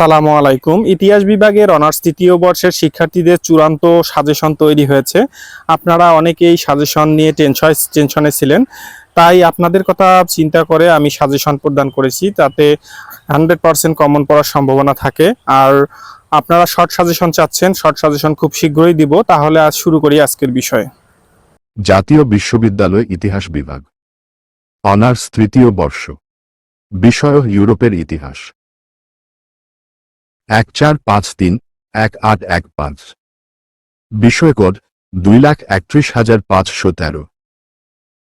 আসসালামু আলাইকুম। ইতিহাস বিভাগের অনার্স তৃতীয় বর্ষের শিক্ষার্থীদের চূড়ান্ত সাজেশন তৈরি হয়েছে। আপনারা অনেকেই সাজেশন নিয়ে টেনশন টেনশনে ছিলেন। তাই আপনাদের কথা চিন্তা করে আমি সাজেশন প্রদান করেছি, তাতে হান্ড্রেড পার্সেন্ট কমন পড়ার সম্ভাবনা থাকে। আর আপনারা শর্ট সাজেশন চাচ্ছেন, শর্ট সাজেশন খুব শীঘ্রই দিব। তাহলে আজ শুরু করি আজকের বিষয়ে। জাতীয় বিশ্ববিদ্যালয় ইতিহাস বিভাগ। অনার্স তৃতীয় বর্ষ। বিষয় ইউরোপের ইতিহাস। এক চার পাঁচ তিন, এক আট এক পাঁচ। বিষয় কোড দুই লাখ একত্রিশ হাজার পাঁচশো তেরো।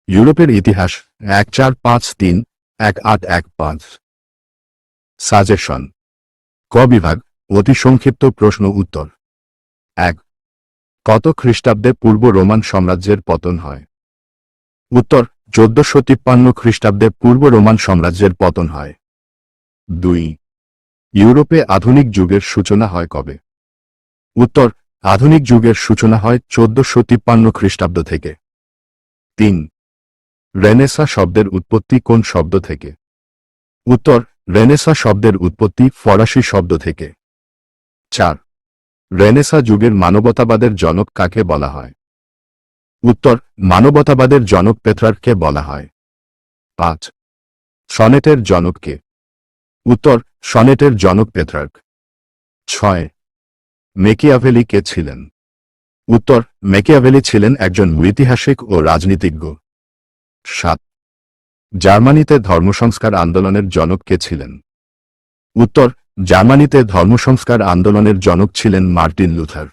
ইউরোপের ইতিহাস এক চার পাঁচ তিন, এক আট এক পাঁচ। সাজেশন। ক বিভাগ অতি সংক্ষিপ্ত প্রশ্ন উত্তর। এক। কত খ্রিস্টাব্দে পূর্ব রোমান সাম্রাজ্যের পতন হয়? উত্তর, চোদ্দশো তিপ্পান্ন খ্রিস্টাব্দে পূর্ব রোমান সাম্রাজ্যের পতন হয়। দুই। ইউরোপে আধুনিক যুগের সূচনা হয় কবে? উত্তর, আধুনিক যুগের সূচনা হয় চোদ্দশো তিপ্পান্ন খ্রিস্টাব্দ থেকে। তিন, রেনেসা শব্দের উৎপত্তি কোন শব্দ থেকে? উত্তর, রেনেসা শব্দের উৎপত্তি ফরাসি শব্দ থেকে। চার, রেনেসা যুগের মানবতাবাদের জনক কাকে বলা হয়? উত্তর, মানবতাবাদের জনক পেত্রারকে বলা হয়। পাঁচ, সনেটের জনককে উত্তর, সনেটের জনক পেত্রার্ক ছয়, মেকিয়াভেলি কে ছিলেন? উত্তর, মেকিয়াভেলি ছিলেন একজন ঐতিহাসিক ও রাজনীতিজ্ঞ। সাত, জার্মানিতে ধর্মসংস্কার আন্দোলনের জনক কে ছিলেন? উত্তর, জার্মানিতে ধর্মসংস্কার আন্দোলনের জনক ছিলেন মার্টিন লুথার।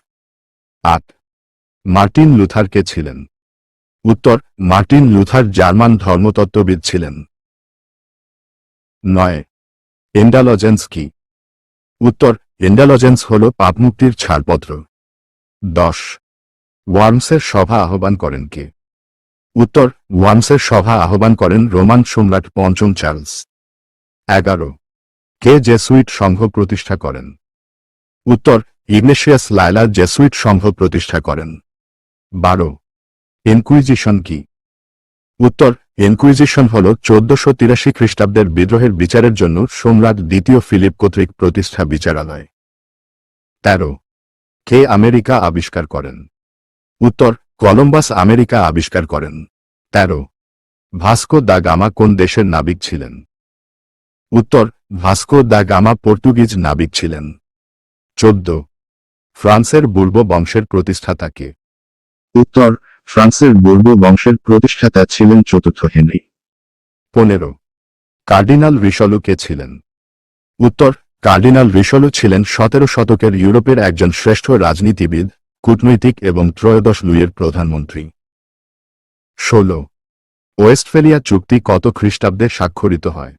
আট, মার্টিন লুথার কে ছিলেন? উত্তর, মার্টিন লুথার জার্মান ধর্মতত্ত্ববিদ ছিলেন। নয় এন্ডালজেন্স কি? উত্তর এন্ডালজেন্স হল পাপমুক্তির ছাড়পত্র। দশ, ওয়ার্মসের সভা আহ্বান করেন কে? উত্তর, ওয়ার্মসের সভা আহ্বান করেন রোমান সম্রাট পঞ্চম চার্লস। এগারো, কে জেসুইট সংঘ প্রতিষ্ঠা করেন? উত্তর, ইগনেশিয়াস লায়লা জেসুইট সংঘ প্রতিষ্ঠা করেন। বারো, ইনকুইজিশন কি? উত্তর এনকুইজিশন হল চোদ্দশো তিরাশি খ্রিস্টাব্দের বিদ্রোহের বিচারের জন্য সম্রাট দ্বিতীয় ফিলিপ কর্তৃক প্রতিষ্ঠা বিচারালয়। তেরো। কে আমেরিকা আবিষ্কার করেন? উত্তর, কলম্বাস আমেরিকা আবিষ্কার করেন। তেরো। ভাস্কো দা গামা কোন দেশের নাবিক ছিলেন? উত্তর, ভাস্কো দা গামা পর্তুগিজ নাবিক ছিলেন। চোদ্দ। ফ্রান্সের বুর্ব বংশের প্রতিষ্ঠাতা কে? উত্তর ফ্রান্সের বুর্ব বংশের প্রতিষ্ঠাতা ছিলেন চতুর্থ হেনরি। পনেরো। কার্ডিনাল রিশলু কে ছিলেন? উত্তর, কার্ডিনাল রিশলু ছিলেন সতেরো শতকের ইউরোপের একজন শ্রেষ্ঠ রাজনীতিবিদ, কূটনৈতিক এবং ত্রয়োদশ লুইয়ের প্রধানমন্ত্রী। ষোল। ওয়েস্টফেলিয়া চুক্তি কত খ্রিস্টাব্দে স্বাক্ষরিত হয়?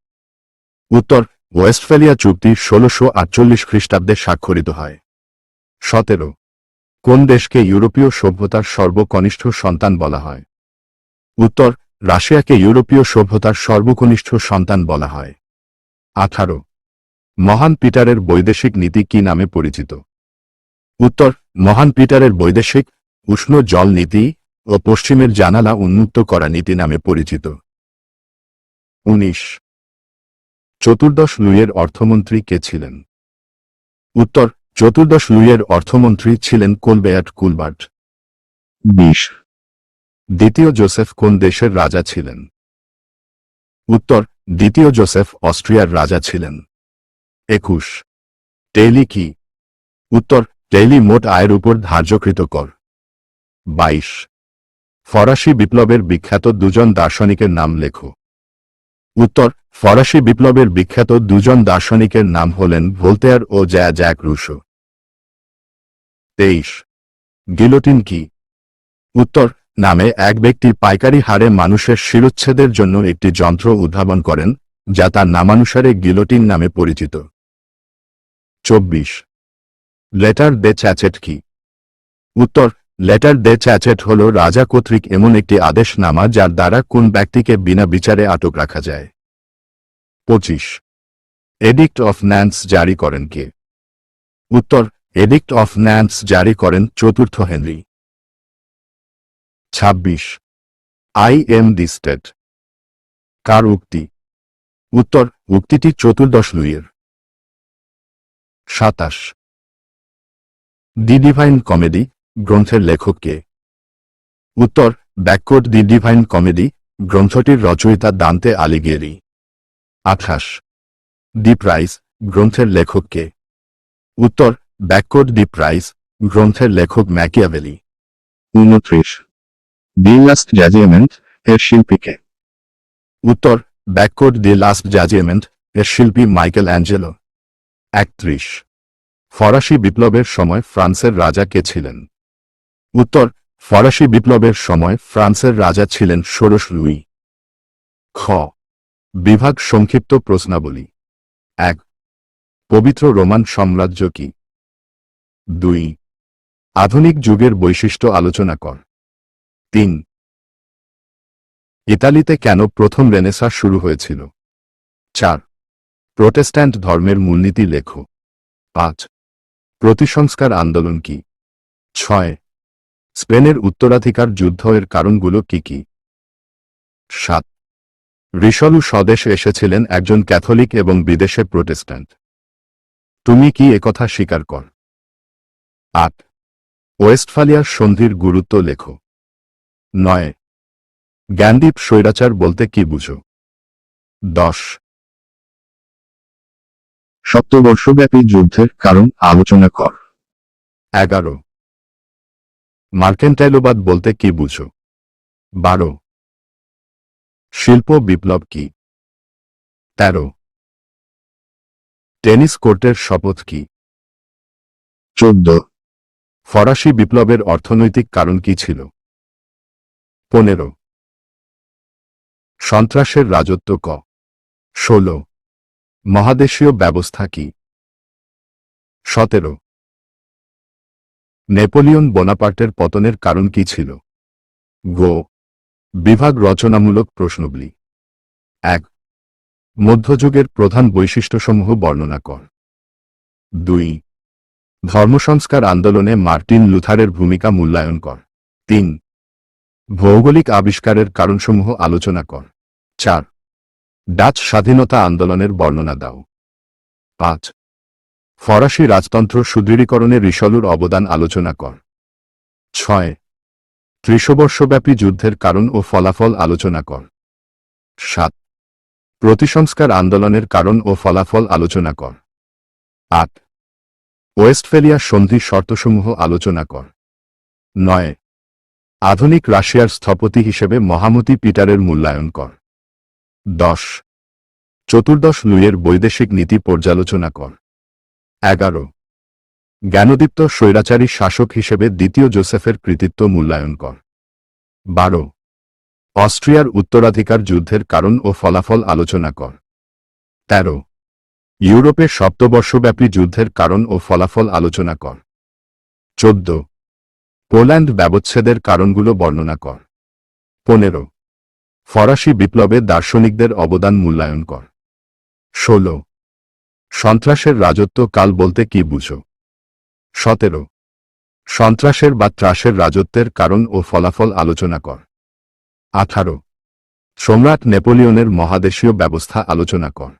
উত্তর, ওয়েস্টফেলিয়া চুক্তি ষোলশো আটচল্লিশ খ্রিস্টাব্দে স্বাক্ষরিত হয়। সতেরো। কোন দেশকে ইউরোপীয় সভ্যতার সর্বকনিষ্ঠ সন্তান বলা হয়? উত্তর, রাশিয়াকে ইউরোপীয় সভ্যতার সর্বকনিষ্ঠ সন্তান বলা হয়। আঠারো, মহান পিটারের বৈদেশিক নীতি কি নামে পরিচিত? উত্তর, মহান পিটারের বৈদেশিক, উষ্ণ জল নীতি ও পশ্চিমের জানালা উন্মুক্ত করা নীতি নামে পরিচিত। উনিশ, চতুর্দশ লুইয়ের অর্থমন্ত্রী কে ছিলেন? উত্তর চতুর্দশ লুইয়ের অর্থমন্ত্রী ছিলেন কোলবেয়াট কুলবার্ট। বিশ। দ্বিতীয় জোসেফ কোন দেশের রাজা ছিলেন? উত্তর দ্বিতীয় জোসেফ অস্ট্রিয়ার রাজা ছিলেন। একুশ। টেইলি কি? উত্তর টেইলি মোট আয়ের উপর ধার্যকৃত কর। বাইশ। ফরাসি বিপ্লবের বিখ্যাত দুজন দার্শনিকের নাম লেখো। উত্তর ফরাসি বিপ্লবের বিখ্যাত দুজন দার্শনিকের নাম হলেন ভোলতেয়ার ও জ্যা জ্যাক রুশো। তেইশ। গিলোটিন কি? উত্তর, নামে এক ব্যক্তি পাইকারি হারে মানুষের শিরোচ্ছেদের জন্য একটি যন্ত্র উদ্ভাবন করেন, যা তার নামানুসারে গিলোটিন নামে পরিচিত। চব্বিশ। লেটার দে চ্যাচেট কি? উত্তর, লেটার দে চ্যাচেট হল রাজা কর্তৃক এমন একটি আদেশনামা যার দ্বারা কোন ব্যক্তিকে বিনা বিচারে আটক রাখা যায়। পঁচিশ। এডিক্ট অফ ন্যান্স জারি করেন কে? উত্তর এডিক্ট অফ ন্যান্স জারি করেন চতুর্থ হেনরি। ছাব্বিশ। আই এম দি স্টেট কার উক্তি? উত্তর, উক্তিটি চতুর্দশ লুইয়ের। সাতাশ। দি ডিভাইন কমেডি গ্রন্থের লেখক কে? উত্তর ব্যাককোড দি ডিভাইন কমেডি গ্রন্থটির রচয়িতা দান্তে আলিগেরি। আঠাশ। দি প্রাইজ গ্রন্থের লেখক কে? উত্তর ব্যাককোড দি প্রাইজ গ্রন্থের লেখক ম্যাকিয়াভেলি। উনত্রিশ। দি লাস্ট জাজিমেন্ট এর শিল্পীকে উত্তর ব্যাককোড দি লাস্ট জাজিমেন্ট এর শিল্পী মাইকেল অ্যাঞ্জেলো। একত্রিশ। ফরাসি বিপ্লবের সময় ফ্রান্সের রাজা কে ছিলেন? উত্তর ফরাসি বিপ্লবের সময় ফ্রান্সের রাজা ছিলেন ষোড়শ লুই। খ। বিভাগ সংক্ষিপ্ত প্রশ্নাবলী। এক, পবিত্র রোমান সাম্রাজ্য কি? দুই, আধুনিক যুগের বৈশিষ্ট্য আলোচনা কর। তিন, ইতালিতে কেন প্রথম রেনেসা শুরু হয়েছিল? চার, প্রোটেস্ট্যান্ট ধর্মের মূলনীতি লেখো। পাঁচ, প্রতিসংস্কার আন্দোলন কি? ছয়, স্পেনের উত্তরাধিকার যুদ্ধ এর কারণগুলো কি কি? সাত রিশলু স্বদেশে এসেছিলেন একজন ক্যাথলিক এবং বিদেশে প্রোটেস্ট্যান্ট। তুমি কি একথা স্বীকার কর? আট। ওয়েস্টফালিয়ার সন্ধির গুরুত্ব লেখো। নয়। জ্ঞানদীপ স্বৈরাচার বলতে কি বুঝো? দশ। সপ্তবর্ষব্যাপী যুদ্ধের কারণ আলোচনা কর। এগারো। মার্কেন্টাইলোবাদ বলতে কি বুঝো? বারো। শিল্প বিপ্লব কি? তেরো। টেনিস কোর্টের শপথ কি? চোদ্দ। ফরাসি বিপ্লবের অর্থনৈতিক কারণ কি ছিল? পনেরো। সন্ত্রাসের রাজত্ব ক? ষোল। মহাদেশীয় ব্যবস্থা কি? সতেরো। নেপোলিয়ন বোনাপার্টের পতনের কারণ কি ছিল? গো বিভাগ রচনামূলক প্রশ্নগুলি। এক, মধ্যযুগের প্রধান বৈশিষ্ট্যসমূহ বর্ণনা কর। দুই, ধর্মসংস্কার আন্দোলনে মার্টিন লুথারের ভূমিকা মূল্যায়ন কর। তিন, ভৌগোলিক আবিষ্কারের কারণসমূহ আলোচনা কর। চার, ডাচ স্বাধীনতা আন্দোলনের বর্ণনা দাও। পাঁচ, ফরাসি রাজতন্ত্র সুদৃঢ়ীকরণে রিশলুর অবদান আলোচনা কর। ছয় ত্রিশবর্ষব্যাপী যুদ্ধের কারণ ও ফলাফল আলোচনা কর। সাত। প্রতিসংস্কার আন্দোলনের কারণ ও ফলাফল আলোচনা কর। আট। ওয়েস্টফেলিয়া সন্ধি শর্তসমূহ আলোচনা কর। নয়। আধুনিক রাশিয়ার স্থপতি হিসেবে মহামতি পিটারের মূল্যায়ন কর। দশ। চতুর্দশ লুইয়ের বৈদেশিক নীতি পর্যালোচনা কর। এগারো। জ্ঞানদীপ্ত স্বৈরাচারী শাসক হিসেবে দ্বিতীয় জোসেফের কৃতিত্ব মূল্যায়ন কর। বারো। অস্ট্রিয়ার উত্তরাধিকার যুদ্ধের কারণ ও ফলাফল আলোচনা কর। তেরো। ইউরোপে সপ্তবর্ষব্যাপী যুদ্ধের কারণ ও ফলাফল আলোচনা কর। চোদ্দ। পোল্যান্ড ব্যবচ্ছেদের কারণগুলো বর্ণনা কর। পনেরো। ফরাসি বিপ্লবে দার্শনিকদের অবদান মূল্যায়ন কর। ষোল। সন্ত্রাসের রাজত্ব কাল বলতে কি বুঝো? সতেরো। সন্ত্রাসের বা ত্রাসের রাজত্বের কারণ ও ফলাফল আলোচনা কর। আঠারো। সম্রাট নেপোলিয়নের মহাদেশীয় ব্যবস্থা আলোচনা কর।